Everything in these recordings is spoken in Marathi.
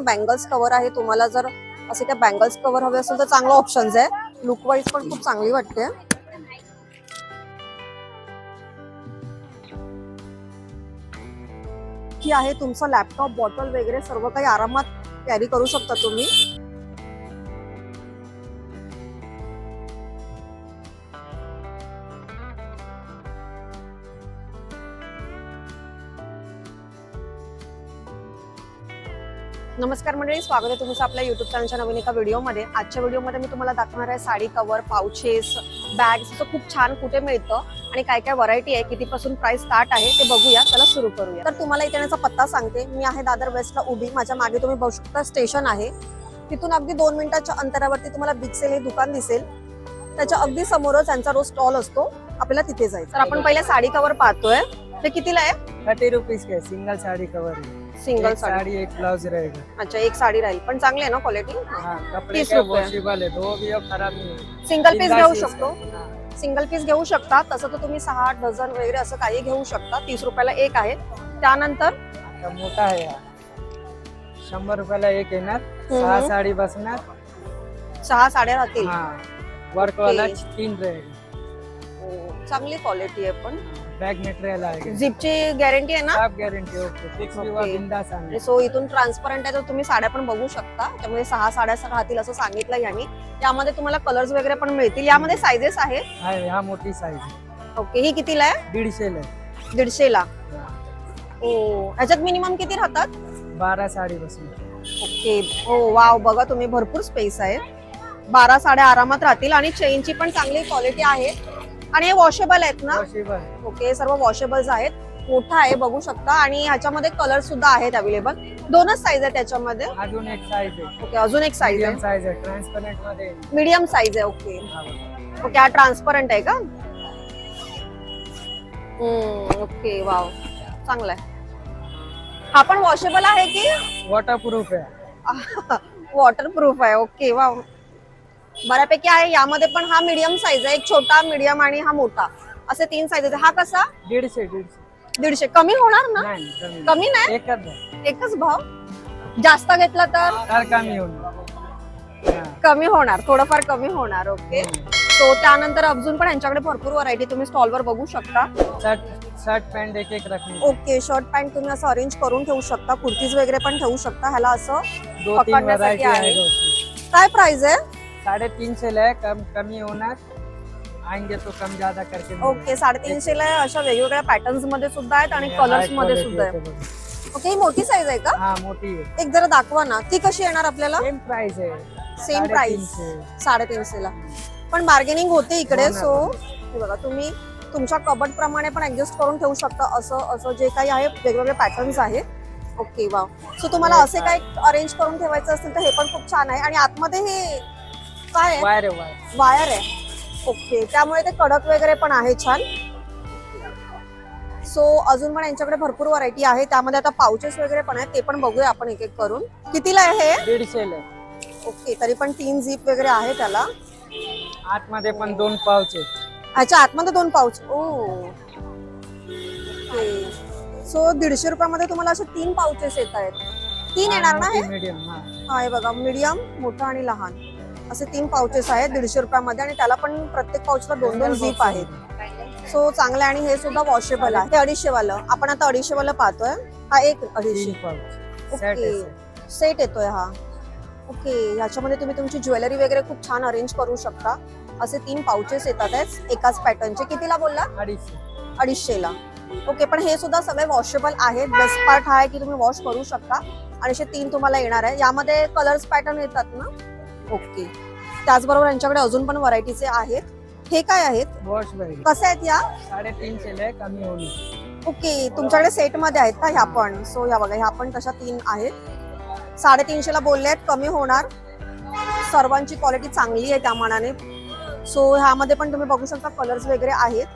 पण बँगल्स कव्हर आहे. तुम्हाला जर असे काय बँगल्स कव्हर हवे असेल तर चांगला ऑप्शन्स आहे. लुक वाईज पण खूप चांगली वाटते. ही आहे तुमचं लॅपटॉप बॉटल वगैरे सर्व काही आरामात कॅरी करू शकता तुम्ही. नमस्कार मंडळी स्वागत आहे तुमचं आपल्या युट्यूब चॅनलच्या नवीन एका व्हिडिओमध्ये. आजच्या व्हिडिओमध्ये मी तुम्हाला दाखवणार आहे साडी कव्हर पाउचेस बॅग्स असं खूप छान कुठे मिळतं आणि काय काय व्हरायटी आहे कितीपासून प्राइस स्टार्ट आहे ते बघूया. चला सुरू करूया. तर तुम्हाला इथे येण्याचा पत्ता सांगते. मी आहे दादर वेस्टला उभी. माझ्या मागे तुम्ही बघू शकता स्टेशन आहे. तिथून अगदी दोन मिनिटाच्या अंतरावरती तुम्हाला बिग सेल हे दुकान दिसेल. त्याच्या अगदी समोरच त्यांचा रोज स्टॉल असतो. आपल्याला तिथे जायचं तर आपण पहिले साडी कव्हर पाहतोय. ते कितीला आहे? Thirty rupees single sari cover single sari. Sari एक ब्लाउज रहेगा अच्छा एक साडी राहील. पण चांगली आहे ना क्वालिटी कपड़े तीस का रुपए। वॉशेबल है दो भी और खराब नहीं. सिंगल पीस घेऊ शकतो। हाँ, सिंगल पीस घेऊ शकता. तसं तर तुम्ही सहा आठ डझन वगैरे असं काही घेऊ शकता. तीस रुपयाला एक आहे. त्यानंतर? आता मोठा आहे हा. शंभर रुपयाला एक येणार. सहा हम्म. साडी बसणार. सहा साड्या राहतील. हा. वर्क वाला. तीन रहेगा हो, चांगली क्वालिटी आहे पण. बैग मटेरियल आएगा झिपची गॅरंटी आहे ना? Guarantee okay. बिंदास सो इथून ट्रान्सपरंट आहे तर तुम्ही साड्या पण बघू शकता. त्यामध्ये सहा साड्या राहतील असं सांगितलं यांनी. यामध्ये तुम्हाला कलर्स वगैरे पण मिळतील. यामध्ये सायझेस आहेत. आहे हा मोठी साईज आहे. ओके ही कितीला आहे? दीडशेला आहे. दीडशेला. ओ ह्याच्यात मिनिमम किती राहतात? बारा साडी बसणार ओके हो वाव बघा तुम्ही भरपूर स्पेस आहे. बारा साड्या आरामात राहतील आणि चेनची पण चांगली क्वालिटी आहे. आणि हे वॉशेबल आहेत ना? वॉशेबल ओके सर्व वॉशेबल्स आहेत. मोठा आहे बघू शकता. आणि ह्याच्यामध्ये कलर सुद्धा आहेत अवेलेबल दोनच साईज आहे त्याच्यामध्ये. अजून एक साईज आहे. ओके अजून एक साईज मीडियम आहे. साईज आहे. ट्रान्सपरंटमध्ये. मीडियम साईज आहे ओके. ओके हा ट्रान्सपरंट आहे का? ओके वाव चांगला आहे. हा पण वॉशेबल आहे की? वॉटरप्रूफ आहे. वॉटरप्रूफ आहे ओके वा बऱ्यापैकी आहे. यामध्ये पण हा मीडियम साईज आहे. एक छोटा मीडियम आणि हा मोठा. असे तीन साईज आहेत. हा कसा? दीडशे दीडशे. दीडशे. कमी होणार ना? नाही कमी कमी नाही? एकच आहे. एकच भाव? जास्त घेतला तर? कमी होईल हा. कमी होणार. थोडंफार कमी होणार. ओके. सो त्यानंतर अजून पण यांच्याकडे भरपूर व्हरायटी तुम्ही स्टॉलवर बघू शकता. शर्ट शर्ट पॅन्ट एक एक रखनी ओके. शर्ट पॅन्ट तुम्ही असं अरेंज करून ठेवू शकता. कुर्तीज वगैरे पण ठेवू शकता. ह्याला असं दो तीन पकडण्यासाठी आहे. उसमें काय प्राइस आहे? साढ़े तीन से ले कम कमी होणार आएंगे तो कम ज्यादा करके मिलेगा. ओके साडेतीनशे ला अशा वेगवेगळ्या पॅटर्न्समध्ये सुद्धा आहेत आणि आणि कलर्स high मध्ये quality सुद्धा आहे होते बघा. ओके ही मोठी साईज आहे का? हा मोठी आहे. एक जरा दाखवा ना. ती कशी येणार आपल्याला? सेम प्राइस आहे. सेम प्राइस साडेतीनशे. साडेतीनशे ला. पण बार्गेनिंग होते इकडे हो ना. सो हे. बघा तुम्ही तुमच्या कबड प्रमाणे पण ऍडजस्ट करून ठेवू शकता. असं असं जे काही आहे वेगवेगळे पॅटर्न्स आहेत. ओके वा सो तुम्हाला हो, असे काय अरेंज करून ठेवायचं असेल तर हे पण खूप छान आहे. आणि आतमध्ये हे काय आहे? वायर आहे वायर. वायर आहे. ओके त्यामुळे ते कडक वगैरे पण आहे छान. सो अजून पण यांच्याकडे भरपूर व्हरायटी आहे. त्यामध्ये आता पाउचेस वगैरे पण आहेत ते पण बघूया आपण एक एक करून. कितीला आहे हे? दीडशेला आहे. ओके तरी पण तीन झीप वगैरे आहे त्याला. आतमध्ये पण दोन पावच अच्छा आतमध्ये दोन पाऊच ओ. ओके. सो दीडशे रुपयामध्ये तुम्हाला असे तीन पाउचेस येत आहेत. तीन येणार ना हे मीडियम हा? हा. हे बघा मीडियम मोठं आणि लहान. असे तीन पाउचेस आहेत दीडशे रुपयामध्ये आणि त्याला पण प्रत्येक पाउचला दोन दोन झीप आहेत. सो चांगलं आणि हे सुद्धा वॉशेबल आहे. हे अडीचशे वालं आपण आता अडीचशे वालं पाहतोय. हा एक अडीचशे. ओके. सेट येतोय हा. ओके ह्याच्यामध्ये तुम्ही तुमची ज्वेलरी वगैरे खूप छान अरेंज करू शकता. असे तीन पाउचेस येतात एकाच पॅटर्नचे कितीला बोलला? अडीचशे. अडीचशेला. ओके पण हे सुद्धा सगळे वॉशेबल आहेत. बेस्ट पार्ट हा आहे की तुम्ही वॉश करू शकता. आणि असे तीन तुम्हाला येणार आहे. यामध्ये कलर्स पॅटर्न येतात ना? ओके. त्याचबरोबर यांच्याकडे अजून पण व्हरायटीचे आहेत. हे काय आहेत? वॉश बॅग कसे आहेत या? साडेतीनशे ले कमी होणार ओके तुमच्याकडे सेटमध्ये आहेत का ह्या पण? सो ह्या बघा ह्या पण तशा तीन आहेत. साडेतीनशे ला बोलले आहेत कमी होणार. सर्वांची क्वालिटी चांगली आहे त्या मानाने. सो ह्यामध्ये पण तुम्ही बघू शकता कलर्स वगैरे आहेत.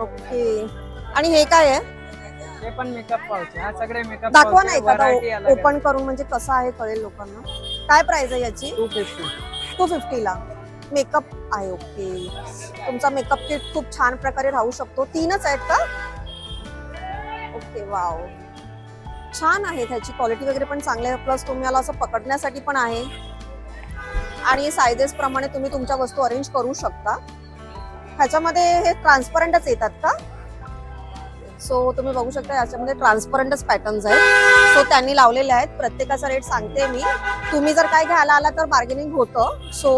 ओके. आणि हे काय आहे? ते पण मेकअप हा सगळे मेकअप दाखवा ना एखादा ओपन करून म्हणजे कसं आहे कळेल लोकांना. काय प्राइस आहे याची? टू फिफ्टी टू फिफ्टीला मेकअप आहे ओके तुमचा मेकअप किट खूप छान प्रकारे राहू शकतो. तीनच आहेत का? ओके वाव छान आहे त्याची क्वालिटी वगैरे पण चांगली आहे. प्लस तुम्हाला असं पकडण्यासाठी पण आहे. आणि सायझेस प्रमाणे तुम्ही तुमच्या वस्तू अरेंज करू शकता. ह्याच्यामध्ये हे ट्रान्सपरंटच येतात का? सो तुम्ही बघू शकता याच्यामध्ये ट्रान्सपरंटच पॅटर्न्स आहेत. सो त्यांनी लावलेले आहेत. प्रत्येकाचा रेट सांगते मी. तुम्ही जर काय घ्यायला आला तर बार्गेनिंग होतं. सो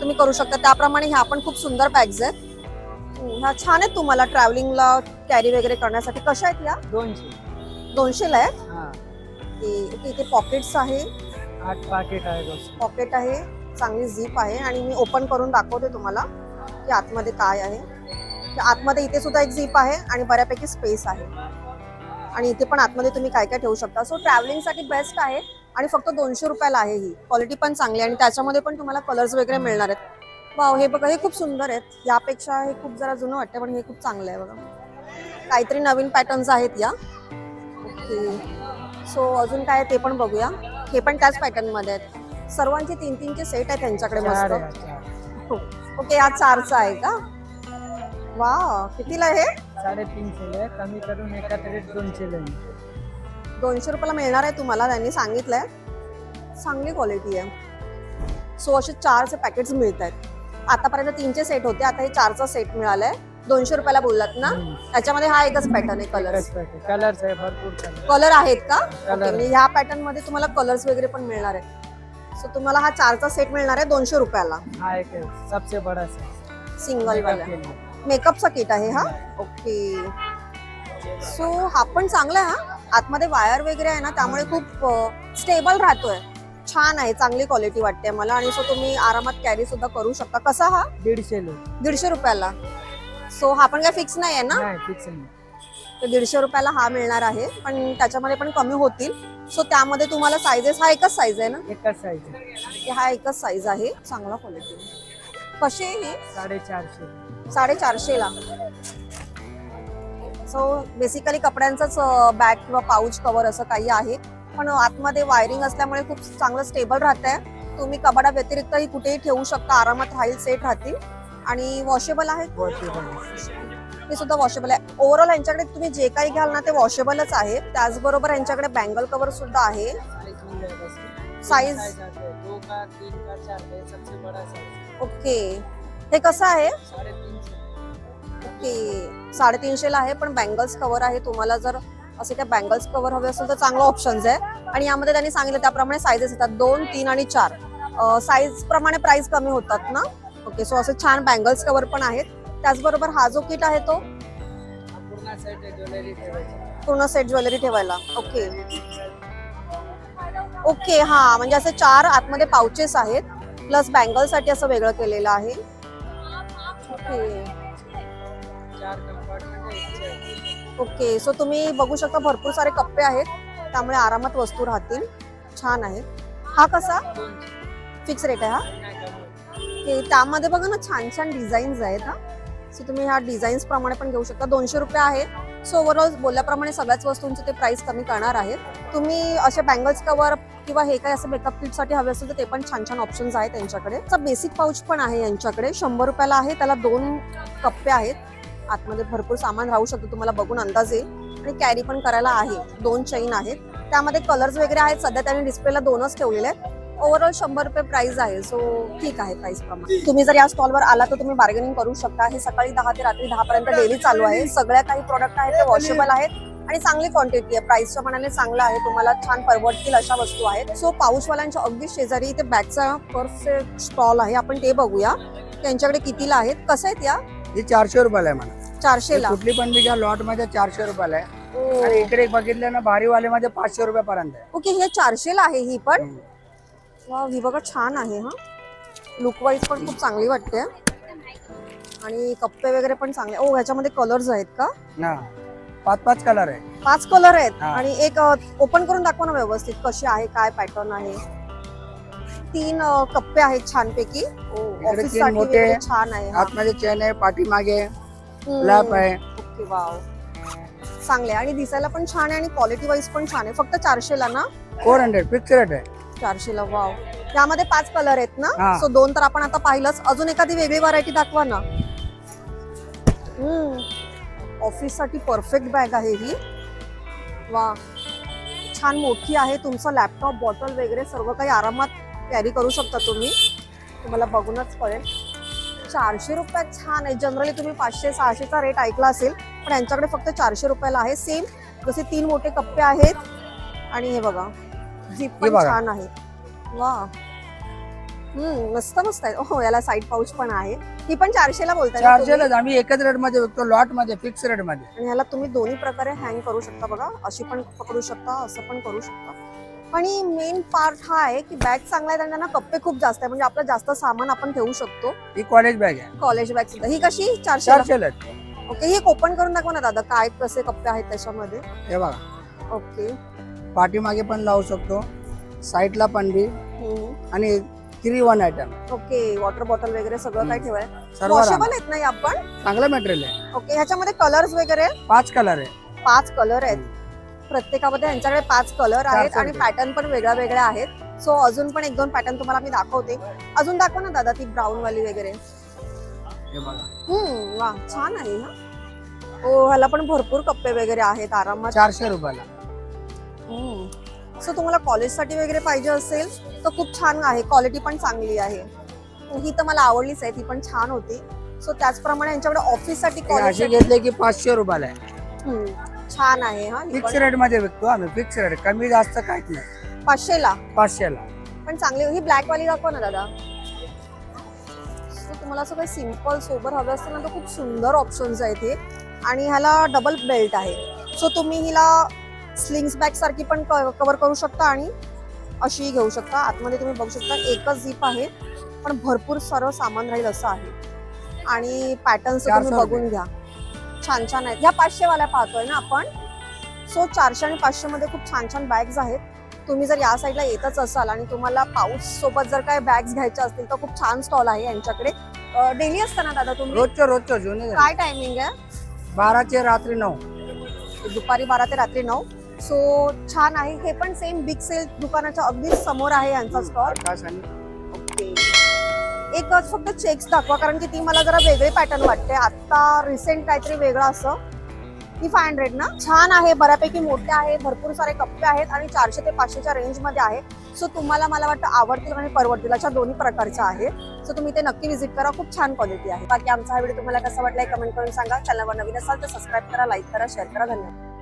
तुम्ही करू शकता. त्याप्रमाणे ह्या पण खूप सुंदर बॅग्स आहेत. ह्या छान आहेत तुम्हाला ट्रॅव्हलिंगला कॅरी वगैरे करण्यासाठी. कशा आहेत या दोनशे. दोनशेला आहेत? हा. इथे पॉकेट्स आहे. आठ पाकिट आहे पॉकेट आहे. चांगली झीप आहे. आणि मी ओपन करून दाखवते तुम्हाला की आतमध्ये काय आहे. आतमध्ये इथे सुद्धा एक झीप आहे आणि बऱ्यापैकी स्पेस आहे. आणि इथे पण आतमध्ये तुम्ही काय काय ठेवू शकता. सो ट्रॅव्हलिंगसाठी बेस्ट आहे आणि फक्त दोनशे रुपयाला आहे ही. क्वालिटी पण चांगली आणि त्याच्यामध्ये पण तुम्हाला कलर्स वगैरे मिळणार आहेत. वाव हे बघा हे खूप सुंदर आहेत. यापेक्षा हे खूप जरा जुनं वाटतं पण हे खूप चांगलं आहे बघा. काहीतरी नवीन पॅटर्न्स आहेत या. ओके. सो अजून काय ते पण बघूया. हे पण त्याच पॅटर्नमध्ये आहेत. सर्वांचे तीन तीनचे सेट आहेत त्यांच्याकडे मस्त. चार. ओके हा चारचा आहे का? वा कितीला आहे साडेतीनशे कमी करून एका रेट दोनशे दोनशे रुपयाला मिळणार आहे तुम्हाला त्यांनी सांगितलंय. चांगली क्वालिटी आहे. सो असे चारचे पॅकेट्स मिळत आहेत आतापर्यंत तीनचे सेट होते आता हे चारचा सेट मिळालाय. दोनशे रुपयाला बोललात ना? त्याच्यामध्ये हा एकच पॅटर्न आहे कलर कलर्स आहे भरपूर कलर आहेत का. म्हणजे ह्या पॅटर्नमध्ये तुम्हाला कलर्स वगैरे पण मिळणार आहे. सो तुम्हाला हा चारचा सेट मिळणार आहे दोनशे रुपयाला. हा एक आहे, सबसे बडा साइज सिंगल वाला. मेकअपचा किट आहे हा? ओके. सो हा पण चांगला आहे हा. आतमध्ये वायर वगैरे आहे ना त्यामुळे खूप स्टेबल राहतोय. छान आहे चांगली क्वालिटी वाटते मला आणि सो तुम्ही आरामात कॅरी सुद्धा करू शकता. कसा हा? दीडशे दीडशे रुपयाला. सो हा पण काय फिक्स नाही आहे ना फिक्स नाही. तर दीडशे रुपयाला हा मिळणार आहे पण त्याच्यामध्ये पण कमी होतील. सो त्यामध्ये तुम्हाला साईजेस हा एकच साईज आहे ना? एकच की हा एकच साईज आहे चांगला क्वालिटी कशी आहे ही? साडेचारशे. साडेचारशेला सो बेसिकली कपड्यांचंच बॅग किंवा पाऊच कवर असं काही आहे. पण आतमध्ये वायरिंग असल्यामुळे खूप चांगलं स्टेबल राहत आहे तुम्ही कबाडा व्यतिरिक्तही कुठेही ठेवू शकता. आरामात राहील सेट राहतील. आणि वॉशेबल आहे? हे सुद्धा वॉशेबल आहे. ओव्हरऑल यांच्याकडे तुम्ही जे काही घ्याल ना ते वॉशेबलच आहे. त्याचबरोबर यांच्याकडे बँगल कव्हर सुद्धा आहे. साइज ओके हे कसं आहे? की ओके साडेतीनशेला आहे पण बँगल्स कव्हर आहे. तुम्हाला जर असे काय बँगल्स कव्हर हवे असेल तर चांगलं ऑप्शन्स आहे. आणि यामध्ये त्यांनी सांगितलं त्याप्रमाणे साईजेस येतात. दोन तीन आणि चार. साईज प्रमाणे प्राइस कमी होतात ना? ओके सो असे छान बँगल्स कव्हर पण आहेत. त्याचबरोबर हा जो किट आहे तो? पूर्ण सेट ज्वेलरी पूर्ण सेट ज्वेलरी ठेवायला. ओके ओके हा म्हणजे असे चार आतमध्ये पाउचेस आहेत. प्लस बँगलसाठी असं वेगळं केलेलं आहे. ओके ओके सो तुम्ही बघू शकता भरपूर सारे कप्पे आहेत त्यामुळे आरामात वस्तू राहतील. छान आहे हा कसा? फिक्स रेट आहे हा? नाही त्यामध्ये बघा ना छान छान डिझाईन्स आहेत हा. सो तुम्ही ह्या डिझाईन्स प्रमाणे पण घेऊ शकता. दोनशे रुपये आहे. सो ओव्हरऑल बोलल्याप्रमाणे सगळ्याच वस्तूंचे ते प्राइस कमी करणार आहेत. तुम्ही असे बँगल्स कवर किंवा हे काही असं मेकअप किटसाठी हवे असेल तर ते पण छान छान ऑप्शन्स आहेत त्यांच्याकडे बेसिक पाऊच पण आहे यांच्याकडे. शंभर रुपयाला आहे. त्याला दोन कप्पे आहेत. आतमध्ये भरपूर सामान राहू शकतं तुम्हाला बघून अंदाज येईल. आणि कॅरी पण करायला आहे. दोन चैन आहेत. त्यामध्ये कलर्स वगैरे आहेत. सध्या त्यांनी डिस्प्लेला दोनच ठेवलेले आहेत. ओव्हरऑल शंभर रुपये प्राइस आहे. सो ठीक आहे प्राइस प्रमाणे. तुम्ही जर या स्टॉलवर आला तर तुम्ही बार्गेनिंग करू शकता. हे सकाळी दहा ते रात्री दहा पर्यंत डेली चालू आहे. सगळ्या काही प्रोडक्ट आहेत ते वॉशेबल आहेत. आणि चांगली क्वांटिटी आहे. प्राइसच्या मनाने चांगलं आहे. तुम्हाला छान परवडतील अशा वस्तू आहेत. सो पाऊसवाल्यांच्या अगदी शेजारी इथे बॅगचा परफेक्ट स्टॉल आहे. आपण ते बघूया. त्यांच्याकडे कितीला आहेत? कसं आहेत या? ही चारशे रुपयाला आहे मला चारशेला? कुठली पण बी घ्या लॉटमध्ये चारशे रुपयाला आहे. आणि इकडे बघितलं ना भारीवाले मध्ये पाचशे रुपयापर्यंत आहे. ओके हे चारशेला आहे ही पण? हम्म. वा ही बघा छान आहे हा. लुक वाईज पण खूप चांगली वाटते. आणि कप्पे वगैरे पण चांगले. ओ ह्याच्यामध्ये कलर्स आहेत का? ना. पाच पाच कलर आहे. पाच कलर आहेत. हा. आणि एक ओपन करून दाखवा ना व्यवस्थित कशी आहे काय पॅटर्न आहे. तीन कप्पे आहेत छानपैकी. ऑफिससाठी मोठे छान आहे हा. आतमध्ये चेन आहे पाठीमागे. लॅप आहे. Okay wow. चांगले आणि दिसायला पण छान आहे आणि क्वालिटी वाईज पण छान आहे. फक्त चारशेला ना? फोर हंड्रेड फिक्स रेट आहे. चारशेला वाव. यामध्ये पाच कलर आहेत ना? हा. सो दोन तर आपण आता पाहिलंच. अजून एखादी वेगळी व्हरायटी दाखवा ना. ऑफिससाठी परफेक्ट बॅग आहे ही. वा छान मोठी आहे. तुमचं लॅपटॉप बॉटल वगैरे सर्व काही आरामात कॅरी करू शकता तुम्ही. तुम्हाला बघूनच कळेल. चारशे रुपयात छान आहे. जनरली तुम्ही पाचशे सहाशेचा रेट ऐकला असेल पण यांच्याकडे फक्त चारशे रुपयाला आहे. सेम जसे तीन मोठे कप्पे आहेत. आणि हे बघा पण बघा. छान आहे. वा हम्म मस्त मस्त आहे. हो याला साईड पाऊच पण आहे. ही पण चारशेला बोलताय ना तुम्ही? आम्ही एकच रेटमध्ये विकतो लॉटमध्ये फिक्स रेटमध्ये. आणि ह्याला तुम्ही दोन्ही प्रकारे हँग करू शकता बघा. अशी पण पकडू शकता असं पण करू शकता. आणि मेन पार्ट हा आहे की बॅग चांगला आहे त्यांना ना कप्पे खूप जास्त आहे. म्हणजे आपलं जास्त सामान आपण ठेवू शकतो. ही कॉलेज बॅग आहे. कॉलेज बॅग सुद्धा. ही कशी? चारशे ओके ही ओपन करून दाखवा ना दादा. काय कसे कप्पे आहेत त्याच्यामध्ये? हे बघा. ओके पाठीमागे पण लावू शकतो. साईडला पण बी. हम्म. आणि three one item okay water bottle वगैरे सगळं काय ठेवाय सर्व वॉशेबल. आहेत नाही आपण चांगलं मटेरियल आहे. ओके ह्याच्यामध्ये कलर्स वगैरे? पाच कलर आहे. पाच कलर आहेत. प्रत्येकामध्ये यांच्याकडे पाच कलर आहेत आणि पॅटर्न पण वेगळ्या वेगळ्या आहेत. सो अजून पण एक दोन पॅटर्न तुम्हाला मी दाखवते. अजून दाखवा ना दादा ती ब्राऊन वाली वगैरे हम्म वा छान आहे ना? हो ह्याला पण भरपूर कप्पे वगैरे आहेत आरामात. चारशे रुपयाला. सो तुम्हाला कॉलेजसाठी वगैरे पाहिजे असेल तर खूप छान आहे. क्वालिटी पण चांगली आहे. ही तर मला आवडलीच आहे ती पण छान होती. सो त्याचप्रमाणे यांच्याकडे ऑफिससाठी कॉलेज घेतले की पाचशे रुपयाला आहे. छान आहे हा. ही फिक्स पण. रेटमध्ये विकतो आम्ही. फिक्स रेट कमी जास्त काहीच नाही. पाचशेला पाचशेला. पण चांगली ही ब्लॅक वाली दाखवा ना दादा. So, तुम्हाला असं काही सिंपल सोबर हवे असतील ना तर खूप सुंदर ऑप्शन्स आहेत हे. आणि ह्याला डबल बेल्ट आहे. सो तुम्ही हिला स्लिंग्स बॅग सारखी पण कव्हर करू शकता आणि अशीही घेऊ शकता. आतमध्ये तुम्ही बघू शकता एकच झीप आहे. पण भरपूर सर्व सामान राहील असं आहे. आणि पॅटर्न्स तुम्ही 400 बघून घ्या. छान छान आहेत. ह्या पाचशे वाल्या पाहतोय ना आपण. सो चारशे आणि पाचशे मध्ये खूप छान छान बॅग्स आहेत. तुम्ही जर या साईडला येतच असाल आणि तुम्हाला पाऊस सोबत जर काय बॅग्स घ्यायच्या असतील तर खूप छान स्टॉल आहे यांच्याकडे. डेली असतं ना दादा तुम्ही? रोजचं रोजचं जुने. काय टायमिंग आहे? बाराचे रात्री नऊ. दुपारी बारा ते रात्री नऊ. सो छान आहे. हे पण सेम बिग सेल दुकानाच्या अगदीच समोर आहे यांचा स्टॉल एक फक्त चेक्स दाखवा कारण की ती मला जरा वेगळे पॅटर्न वाटते. आता रिसेंट काहीतरी वेगळं असं. ती फाय हंड्रेड ना? छान आहे बऱ्यापैकी मोठे आहे भरपूर सारे कप्पे आहेत आणि चारशे ते पाचशेच्या रेंजमध्ये आहे. सो तुम्हाला मला वाटतं आवडतील आणि परवडतील अशा दोन्ही प्रकारच्या आहे. सो तुम्ही ते नक्की विजिट करा. खूप छान क्वालिटी आहे. बाकी आमचा हा व्हिडिओ तुम्हाला कसा वाटलाय कमेंट करून सांगा. चॅनलवर नवीन असाल तर सबस्क्राईब करा लाईक करा शेअर करा. धन्यवाद.